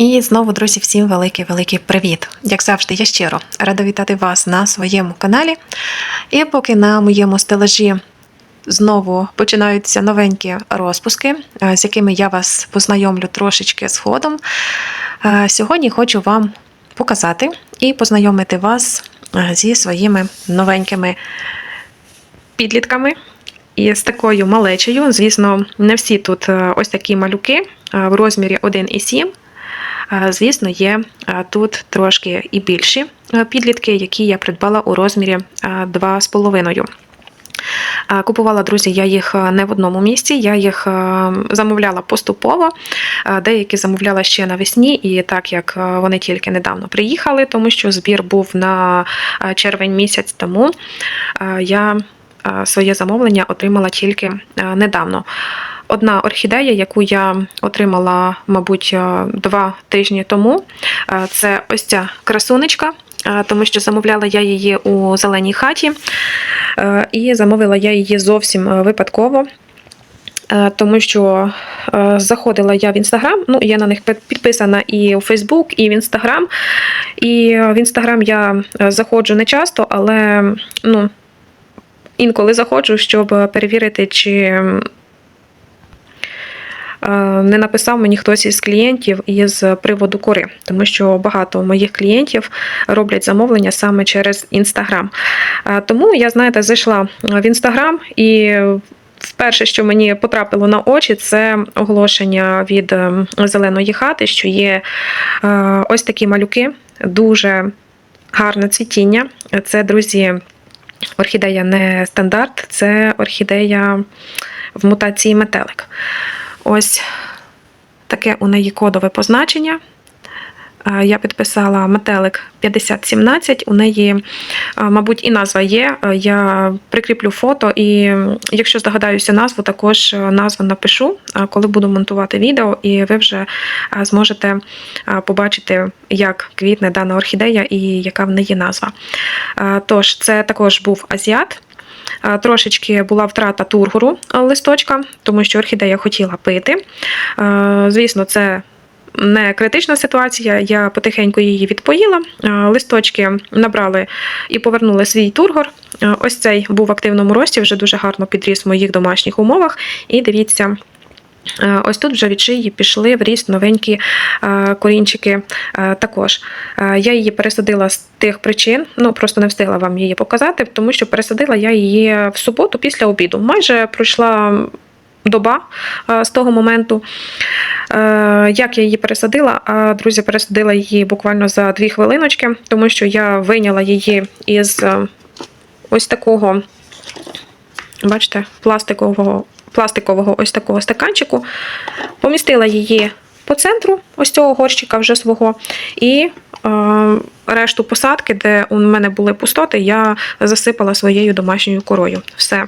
І знову, друзі, всім великий-великий привіт! Як завжди, я щиро рада вітати вас на своєму каналі. І поки на моєму стелажі знову починаються новенькі розпуски, е, з якими я вас познайомлю трошечки згодом. е, Сьогодні хочу вам показати і познайомити вас е, зі своїми новенькими підлітками. І з такою малечею, звісно, не всі тут ось такі малюки в розмірі 1,7. Звісно, є тут трошки і більші е, підлітки, які я придбала у розмірі е, 2,5. Е, Купувала, друзі, я їх е, не в одному місці, я їх е, замовляла поступово. Деякі замовляла ще навесні, і так як вони тільки недавно приїхали, тому що збір був на червень місяць тому, я своє замовлення отримала тільки недавно. Одна орхідея, яку я отримала, мабуть, е, два тижні тому, е, це ось ця красунечка, е, тому що замовляла я її у зеленій хаті, і замовила я її зовсім випадково. Тому що заходила я в інстаграм, ну я на них підписана і у Фейсбук, і в інстаграм. І в інстаграм я заходжу не часто, але ну, інколи заходжу, щоб перевірити, чи не написав мені хтось із клієнтів із приводу кори, тому що багато моїх клієнтів роблять замовлення саме через інстаграм. Е, Тому я, знаєте, зайшла в інстаграм і. Вперше, що мені потрапило на очі, це оголошення від е, зеленої хати, що є е, ось такі малюки, дуже гарне цвітіння. Це, друзі, орхідея не стандарт, це орхідея в мутації метелик. Ось таке у неї кодове позначення. Е, Я підписала метелик 5017. У неї, е, мабуть, і назва є. Е, Я прикріплю фото, і якщо здогадаюся назву, також назву напишу, коли буду монтувати відео, і ви вже зможете побачити, як квітне дана орхідея і яка в неї назва. Тож, це також був азіат. Трошечки була втрата тургору листочка, тому що орхідея хотіла пити. Звісно, це не критична ситуація. Я потихеньку її відпоїла. Листочки набрали і повернули свій тургор. Ось цей був в активному рості, вже дуже гарно підріс в моїх домашніх умовах. І дивіться. Е, Ось тут вже від шиї пішли в ріст новенькі е, корінчики е, також. Я її пересадила з тих причин, ну просто не встигла вам її показати, тому що пересадила я її в суботу після обіду. Майже пройшла доба з того моменту. Як я її пересадила? А, Друзі, пересадила її буквально за дві хвилиночки, тому що я вийняла її із ось такого, бачите, пластикового, пластикового ось такого стаканчику, помістила її по центру ось цього горщика вже свого. І е, решту посадки, де у мене були пустоти, я засипала своєю домашньою корою. Все.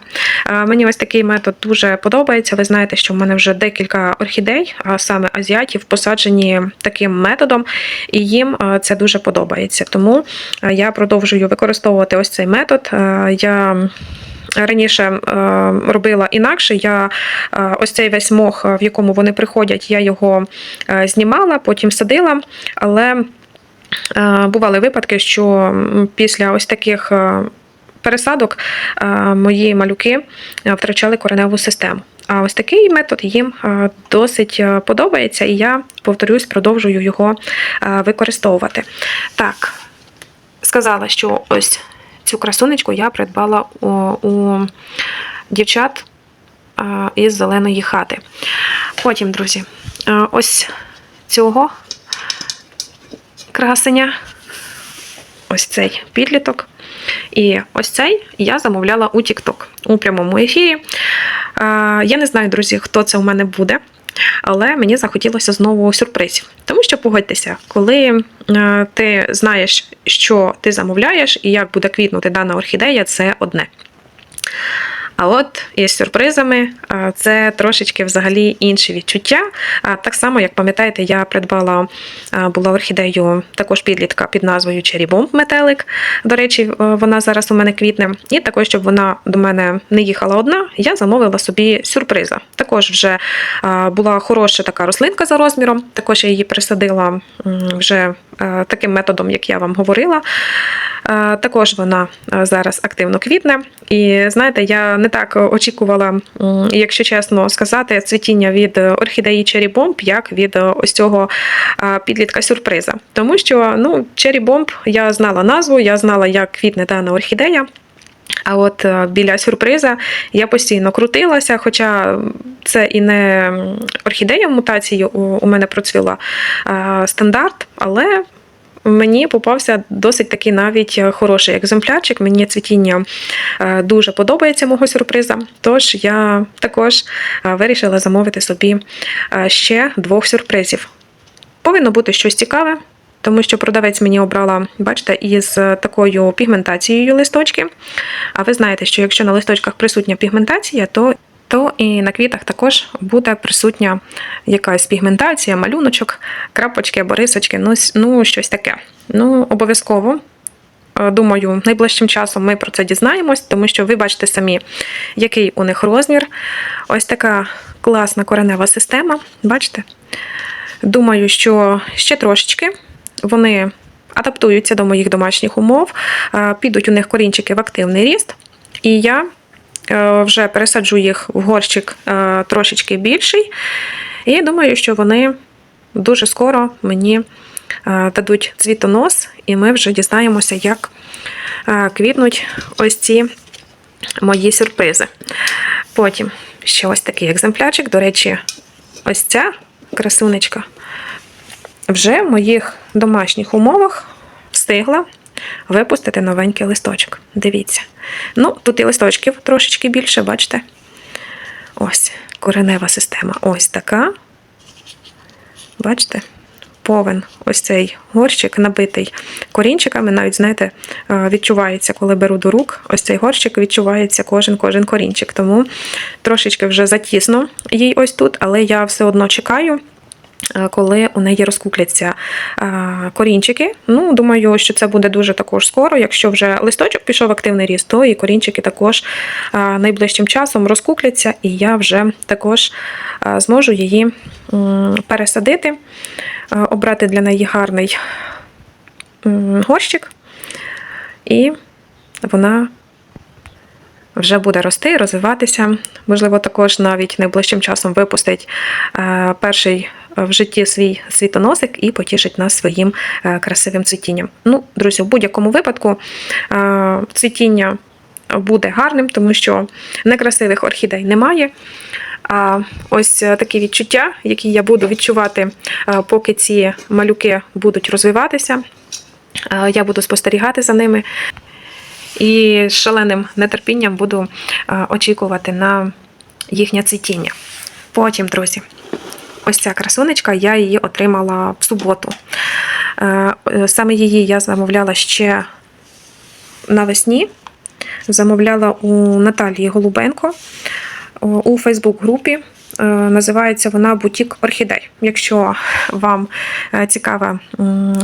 Е, мені ось такий метод дуже подобається. Ви знаєте, що в мене вже декілька орхідей, а саме азіатів, посаджені таким методом, і їм е, це дуже подобається. Тому е, я продовжую використовувати ось цей метод. Е, я Раніше е, робила інакше. Я е, ось цей весь мох, е, в якому вони приходять, я його знімала, потім садила. Але бували випадки, що після ось таких пересадок мої малюки втрачали кореневу систему. А ось такий метод їм досить подобається, і я, повторюсь, продовжую його використовувати. Так, сказала, що ось цю красунечку я придбала у, дівчат із зеленої хати. Потім, друзі, ось цього красення, ось цей підліток. І ось цей я замовляла у TikTok у прямому ефірі. Я не знаю, друзі, хто це у мене буде. Але мені захотілося знову сюрпризів. Тому що погодьтеся, коли е, ти знаєш, що ти замовляєш і як буде квітнути дана орхідея, це одне. А от із сюрпризами це трошечки взагалі інші відчуття. Так само, як пам'ятаєте, я придбала була орхідею також підлітка під назвою Bomb метелик. До речі, вона зараз у мене квітне. І також, щоб вона до мене не їхала одна, я замовила собі сюрприза. Також вже була хороша така рослинка за розміром. Також я її присадила вже таким методом, як я вам говорила. Е, Також вона е, зараз активно квітне. І знаєте, я не так очікувала, якщо чесно сказати, цвітіння від орхідеї Cherry Bomb, як від е, ось цього е, підлітка сюрприза. Тому що ну, Cherry Bomb, я знала назву, я знала, як квітне дана орхідея. А от е, біля сюрприза я постійно крутилася, хоча це і не орхідея в мутації у, мене процвіла а стандарт, але мені попався досить такий навіть хороший екземплярчик. Мені цвітіння е, дуже подобається мого сюрприза. Тож я також е, вирішила замовити собі е, ще двох сюрпризів. Повинно бути щось цікаве, тому що продавець мені обрала, бачите, із такою пігментацією листочки. А ви знаєте, що якщо на листочках присутня пігментація, то то і на квітах також буде присутня якась пігментація, малюночок, крапочки або рисочки, ну, ну щось таке. Ну, обов'язково. Е, Думаю, найближчим часом ми про це дізнаємось, тому що ви бачите самі, який у них розмір. Ось така класна коренева система. Бачите? Думаю, що ще трошечки вони адаптуються до моїх домашніх умов, е, підуть у них корінчики в активний ріст, і я е, вже пересаджу їх в горщик е, трошечки більший. І думаю, що вони дуже скоро мені дадуть цвітонос, і ми вже дізнаємося, як квітнуть ось ці мої сюрпризи. Потім ще ось такий екземплярчик. До речі, ось ця красунечка вже в моїх домашніх умовах встигла випустити новенький листочок. Дивіться. Ну, тут і листочків трошечки більше, бачите? Ось коренева система. Ось така. Бачите? Повен ось цей горщик набитий корінчиками. Навіть, знаєте, е, відчувається, коли беру до рук, ось цей горщик відчувається кожен кожен корінчик. Тому трошечки вже затісно їй ось тут, але я все одно чекаю. Е, Коли у неї розкукляться е, корінчики. Ну, думаю, що це буде дуже також скоро. Якщо вже листочок пішов в активний ріст, то і корінчики також е, найближчим часом розкукляться, і я вже також зможу її пересадити, обрати для неї гарний горщик, і вона вже буде рости, розвиватися. Можливо, також навіть найближчим часом випустить перший в житті свій світоносик і потішить нас своїм е, красивим цвітінням. Ну, друзі, в будь-якому випадку е, цвітіння буде гарним, тому що некрасивих орхідей немає. А ось е, такі відчуття, які я буду відчувати, поки ці малюки будуть розвиватися. Я буду спостерігати за ними і з шаленим нетерпінням буду очікувати на їхнє цвітіння. Потім, друзі, ось ця красунечка, я її отримала в суботу. Е, е, Саме її я замовляла ще навесні. Замовляла у Наталії Голубенко у Фейсбук-групі. Е, Називається вона Бутік Орхідей. Якщо вам е, цікава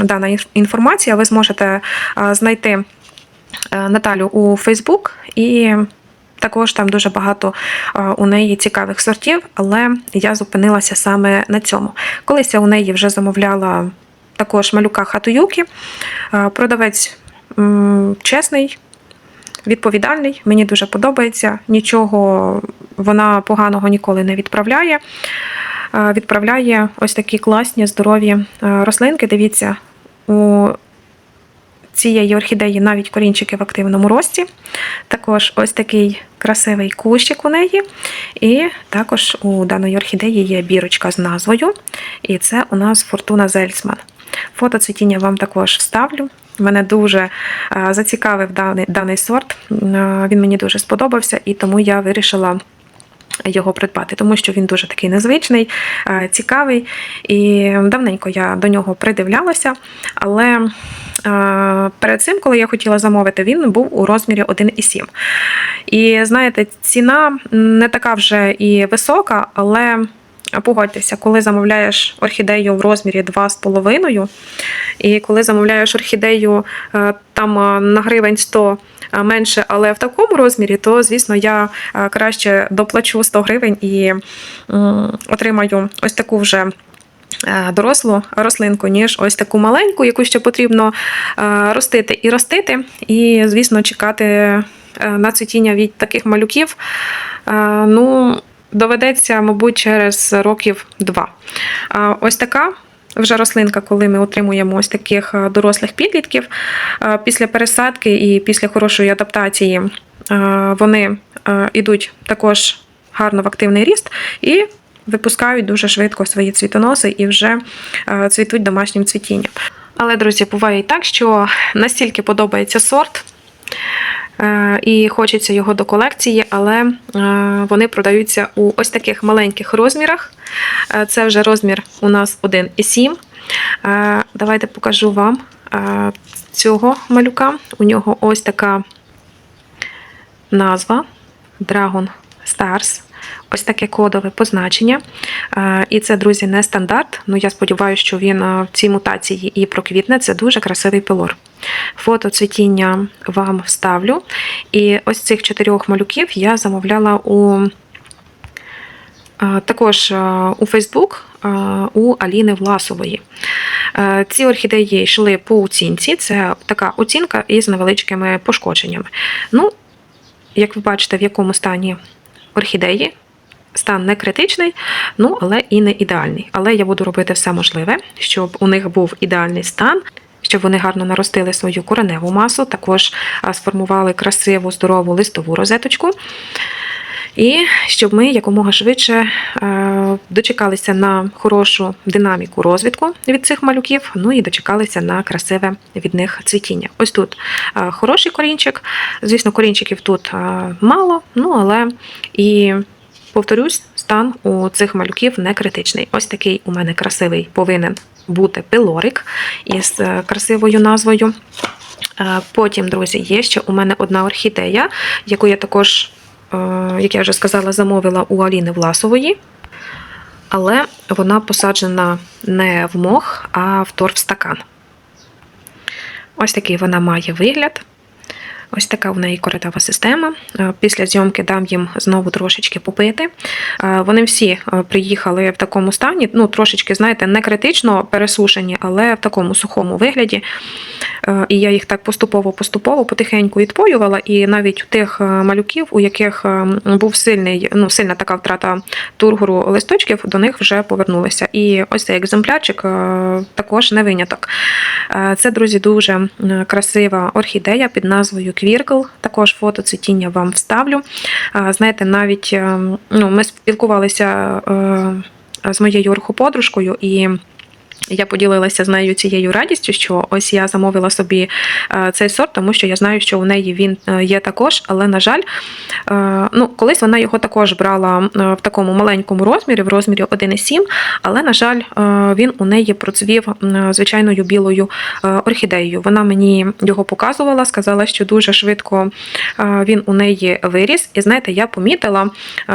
дана інформація, ви зможете е, знайти е, Наталю у Фейсбук і також там дуже багато е, у неї цікавих сортів, але я зупинилася саме на цьому. Колись я у неї вже замовляла також малюка хатуюки. Е, Продавець чесний, відповідальний, мені дуже подобається. Нічого вона поганого ніколи не відправляє. Е, Відправляє ось такі класні, здорові рослинки. Дивіться, у цієї орхідеї навіть корінчики в активному рості. Також ось такий красивий кущик у неї. І також у даної орхідеї є бірочка з назвою. І це у нас Фортуна Зельцман. Фото цвітіння вам також вставлю. Мене дуже е, зацікавив даний, даний сорт. Е, Він мені дуже сподобався, і тому я вирішила його придбати, тому що він дуже такий незвичний, е, цікавий. І давненько я до нього придивлялася, але е, перед цим, коли я хотіла замовити, він був у розмірі 1,7. І знаєте, ціна не така вже і висока, але погодьтеся, коли замовляєш орхідею в розмірі 2,5, і коли замовляєш орхідею е, там е, на гривень 100 менше, але в такому розмірі, то звісно я е, краще доплачу 100 гривень і отримаю ось таку вже. е, Дорослу рослинку, ніж ось таку маленьку, яку ще потрібно е, ростити і ростити, і, звісно, чекати е, на цвітіння від таких малюків. Е, Ну, доведеться, мабуть, через років два. Ось така вже рослинка, коли ми отримуємо ось таких дорослих підлітків після пересадки і після хорошої адаптації, вони йдуть також гарно в активний ріст і випускають дуже швидко свої цвітоноси і вже цвітуть домашнім цвітінням. Але, друзі, буває і так, що настільки подобається сорт, і хочеться його до колекції, але е, вони продаються у ось таких маленьких розмірах. Е, Це вже розмір у нас 1,7. Е, Давайте покажу вам е, цього малюка. У нього ось така назва Dragon Stars. Ось таке кодове позначення. Е, І це, друзі, не стандарт. Ну, я сподіваюся, що він е, в цій мутації і проквітне. Це дуже красивий пилор. Фото цвітіння вам вставлю. І ось цих чотирьох малюків я замовляла у е, також у Фейсбук у Аліни Власової. Ці орхідеї йшли по оцінці. Це така оцінка із невеличкими пошкодженнями. Ну, як ви бачите, в якому стані орхідеї. Стан не критичний, ну але і не ідеальний. Але я буду робити все можливе, щоб у них був ідеальний стан, щоб вони гарно наростили свою кореневу масу, також сформували красиву, здорову листову розеточку. І щоб ми якомога швидше е, дочекалися на хорошу динаміку розвитку від цих малюків, ну і дочекалися на красиве від них цвітіння. Ось тут е, хороший корінчик. Звісно, корінчиків тут е, мало, ну але і повторюсь, стан у цих малюків не критичний. Ось такий у мене красивий повинен бути пилорик із красивою назвою. Потім, друзі, є ще у мене одна орхідея, яку я також, як я вже сказала, замовила у Аліни Власової. Але вона посаджена не в мох, а в торфстакан. Ось такий вона має вигляд. Ось така в неї коридова система. Е, Після зйомки дам їм знову трошечки попити. Е, Вони всі е, приїхали в такому стані, ну трошечки, знаєте, не критично пересушені, але в такому сухому вигляді. І я їх так поступово-поступово потихеньку відпоювала. І навіть у тих малюків, у яких був сильний, ну, сильна така втрата тургору листочків, до них вже повернулися. І ось цей екземплярчик також не виняток. Це, друзі, дуже красива орхідея під назвою Квіркл. Також фото цвітіння вам вставлю. Знаєте, навіть е, ну, ми спілкувалися е, з моєю орхоподружкою і. Я поділилася з нею цією радістю, що ось я замовила собі е, цей сорт, тому що я знаю, що у неї він е, є також, але на жаль, е, ну колись вона його також брала в такому маленькому розмірі, в розмірі 1,7, але на жаль, він у неї процвів звичайною білою орхідеєю. Вона мені його показувала, сказала, що дуже швидко він у неї виріс. І знаєте, я помітила,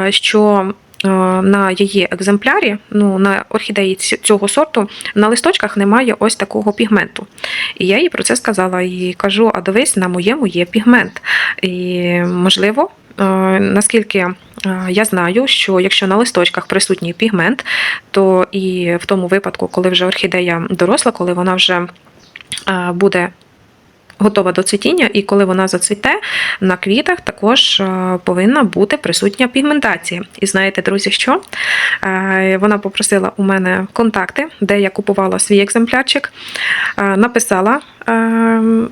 що на її екземплярі, ну на орхідеї цього сорту, на листочках немає ось такого пігменту. І я їй про це сказала і кажу: а дивись, на моєму є пігмент. І можливо. е, Наскільки е, я знаю, що якщо на листочках присутній пігмент, то і в тому випадку, коли вже орхідея доросла, коли вона вже е, буде готова до цвітіння, і коли вона зацвіте, на квітах також е, повинна бути присутня пігментація. І знаєте, друзі, що? Е, Вона попросила у мене контакти, де я купувала свій екземплярчик, Е, написала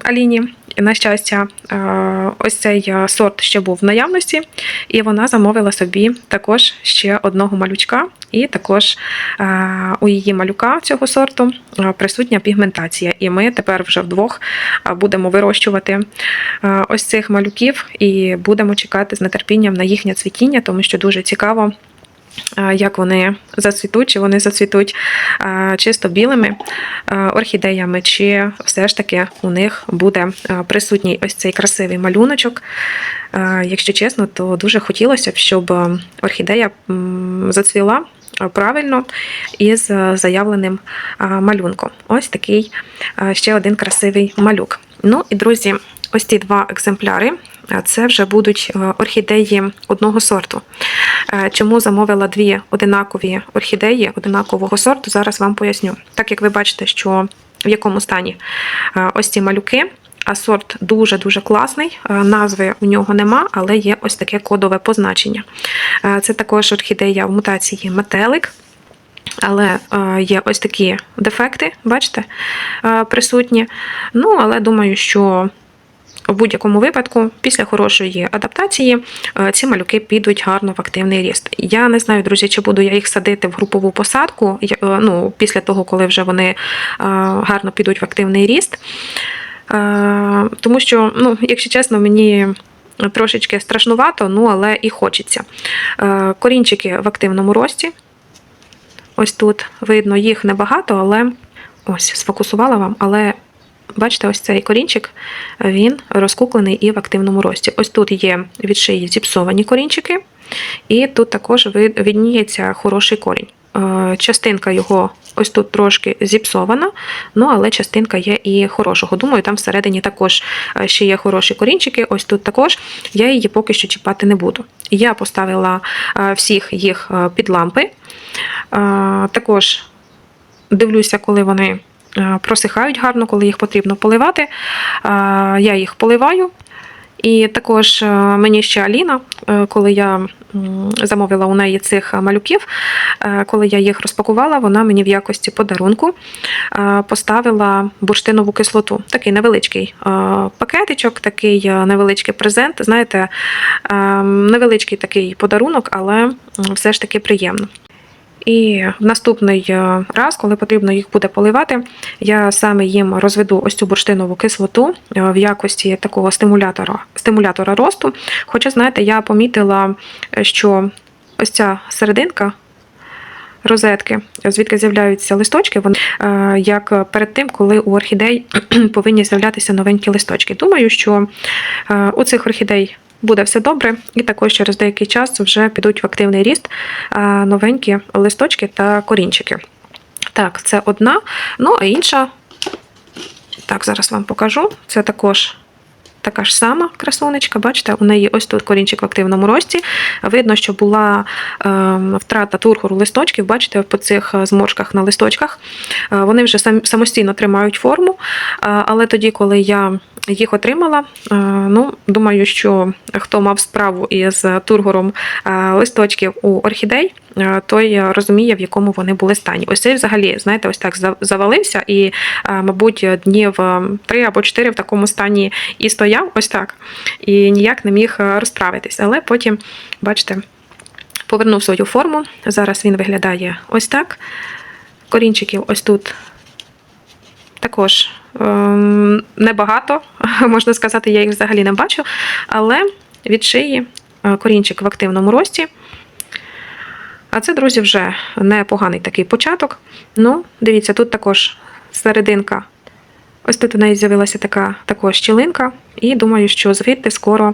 Аліні. На щастя, е, ось цей е, сорт ще був в наявності, і вона замовила собі також ще одного малючка, і також е, у її малюка цього сорту присутня пігментація. І ми тепер вже вдвох будемо вирощувати ось цих малюків і будемо чекати з нетерпінням на їхнє цвітіння, тому що дуже цікаво. Як вони зацвітуть, чи вони зацвітуть чисто білими орхідеями, чи все ж таки у них буде присутній ось цей красивий малюночок. Якщо чесно, то дуже хотілося б, щоб орхідея зацвіла правильно із заявленим малюнком. Ось такий ще один красивий малюк. Ну і друзі, ось ці два екземпляри. е, Це вже будуть е, орхідеї одного сорту. Е, Чому замовила дві одинакові орхідеї одинакового сорту, зараз вам поясню. Так як ви бачите, що в якому стані ось ці малюки, а сорт дуже-дуже класний. Назви у нього нема, але є ось таке кодове позначення. Це також орхідея в мутації метелик. Але є ось такі дефекти, бачите, присутні. Ну, але думаю, що в будь-якому випадку, після хорошої адаптації, е, ці малюки підуть гарно в активний ріст. Я не знаю, друзі, чи буду я їх садити в групову посадку, е, ну, після того, коли вже вони е, гарно підуть в активний ріст. Тому що, ну, якщо чесно, мені. Трошечки страшнувато, ну але і хочеться. Корінчики в активному рості. Ось тут видно, їх небагато, але ось сфокусувала вам. Але бачите, ось цей корінчик, він розкуклений і в активному рості. Ось тут є від шиї зіпсовані корінчики, і тут також видніється хороший корінь. Е, Частинка його ось тут трошки зіпсована, ну але частинка є і хорошого. Думаю, там всередині також е, ще є хороші корінчики. Ось тут також я її поки що чіпати не буду. Я поставила е, всіх їх під лампи. Також дивлюся, коли вони просихають гарно, коли їх потрібно поливати. Е, Я їх поливаю. І також е, мені ще Аліна, е, коли я замовила у неї цих малюків, е, коли я їх розпакувала, вона мені в якості подарунку е, поставила бурштинову кислоту. Такий невеличкий е, пакетичок, такий е, невеличкий презент. Знаєте, е, невеличкий такий подарунок, але все ж таки приємно. І в наступний е, раз, коли потрібно їх буде поливати, я саме їм розведу ось цю бурштинову кислоту е, в якості такого стимулятора, стимулятора росту. Хоча, знаєте, я помітила, е, що ось ця серединка. Розетки, звідки з'являються листочки, вони як перед тим, коли у орхідей повинні з'являтися новенькі листочки. Думаю, що у цих орхідей буде все добре, і також через деякий час вже підуть в активний ріст новенькі листочки та корінчики. Так, це одна. Ну, а інша, так, зараз вам покажу. Це також така ж сама красунечка. Бачите, у неї ось тут корінчик в активному рості. Видно, що була е, втрата тургору листочків. Бачите, по цих е, зморшках на листочках. Е, вони вже сам, самостійно тримають форму. Е, але тоді, коли я їх отримала, е, ну, думаю, що хто мав справу із тургором е, листочків у орхідей, е, той розуміє, в якому вони були стані. Ось цей взагалі, знаєте, ось так завалився, і, мабуть, днів три або чотири в такому стані і стояв, ось так, і ніяк не міг розправитись. Але потім, бачите, повернув свою форму. Зараз він виглядає ось так. Корінчиків ось тут також небагато, можна сказати, я їх взагалі не бачу, але від шиї е, корінчик в активному рості. А це, друзі, вже непоганий такий початок. Ну, дивіться, тут також серединка. Ось тут у неї з'явилася така також щілинка, і думаю, що звідти скоро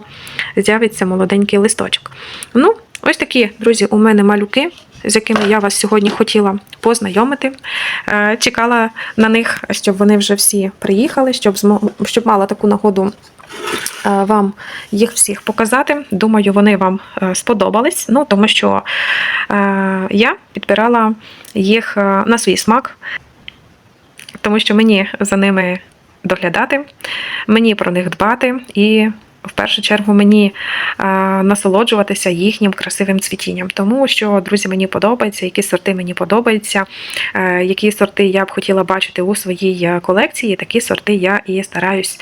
з'явиться молоденький листочок. Ну, ось такі, друзі, у мене малюки, з якими я вас сьогодні хотіла познайомити. Е, Чекала на них, щоб вони вже всі приїхали, щоб, щоб мала таку нагоду е, вам їх всіх показати. Думаю, вони вам е, сподобались. Ну, тому що я підбирала їх на свій смак, тому що мені за ними доглядати, мені про них дбати і. В першу чергу мені е, насолоджуватися їхнім красивим цвітінням, тому що друзі мені подобається, які сорти мені подобаються, е, які сорти я б хотіла бачити у своїй е, колекції. Такі сорти я і стараюсь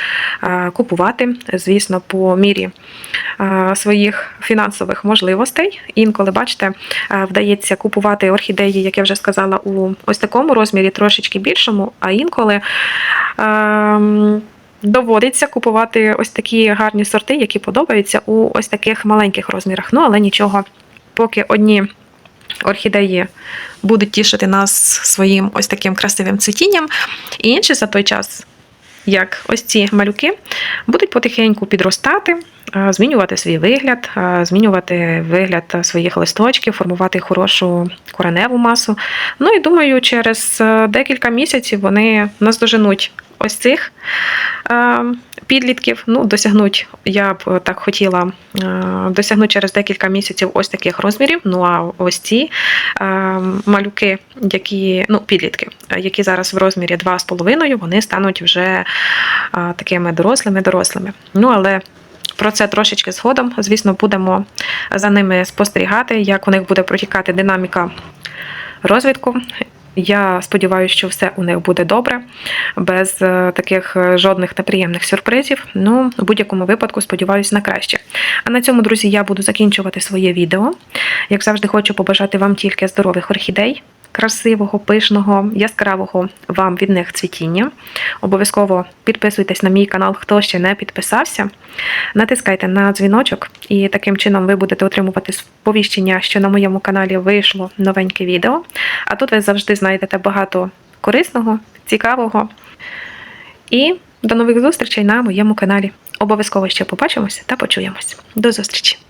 купувати, звісно, по мірі своїх фінансових можливостей. Інколи, бачите, вдається купувати орхідеї, як я вже сказала, у ось такому розмірі, трошечки більшому, а інколи. Доводиться купувати ось такі гарні сорти, які подобаються у ось таких маленьких розмірах. Ну, але нічого, поки одні орхідеї будуть тішити нас своїм ось таким красивим цвітінням. І інші за той час, як ось ці малюки, будуть потихеньку підростати, змінювати свій вигляд, е, змінювати вигляд своїх листочків, формувати хорошу кореневу масу. Ну і думаю, через е, декілька місяців вони наздоженуть ось цих е, підлітків. Ну, досягнуть, я б е, так хотіла, е, досягнуть через декілька місяців ось таких розмірів. Ну а ось ці е, малюки, які, ну, підлітки, е, які зараз в розмірі 2,5, вони стануть вже е, такими дорослими, дорослими. Ну, але про це трошечки згодом. Звісно, будемо за ними спостерігати, як у них буде протікати динаміка розвитку. Я сподіваюся, що все у них буде добре, без е, таких е, жодних неприємних сюрпризів. Ну, в будь-якому випадку сподіваюся на краще. А на цьому, друзі, я буду закінчувати своє відео. Як завжди, хочу побажати вам тільки здорових орхідей, красивого, пишного, яскравого вам від них цвітіння. Обов'язково підписуйтесь на мій канал, хто ще не підписався. Натискайте на дзвіночок, і таким чином ви будете отримувати сповіщення, що на моєму каналі вийшло новеньке відео. А тут ви завжди знайдете багато корисного, цікавого. І до нових зустрічей на моєму каналі. Обов'язково ще побачимося та почуємось. До зустрічі!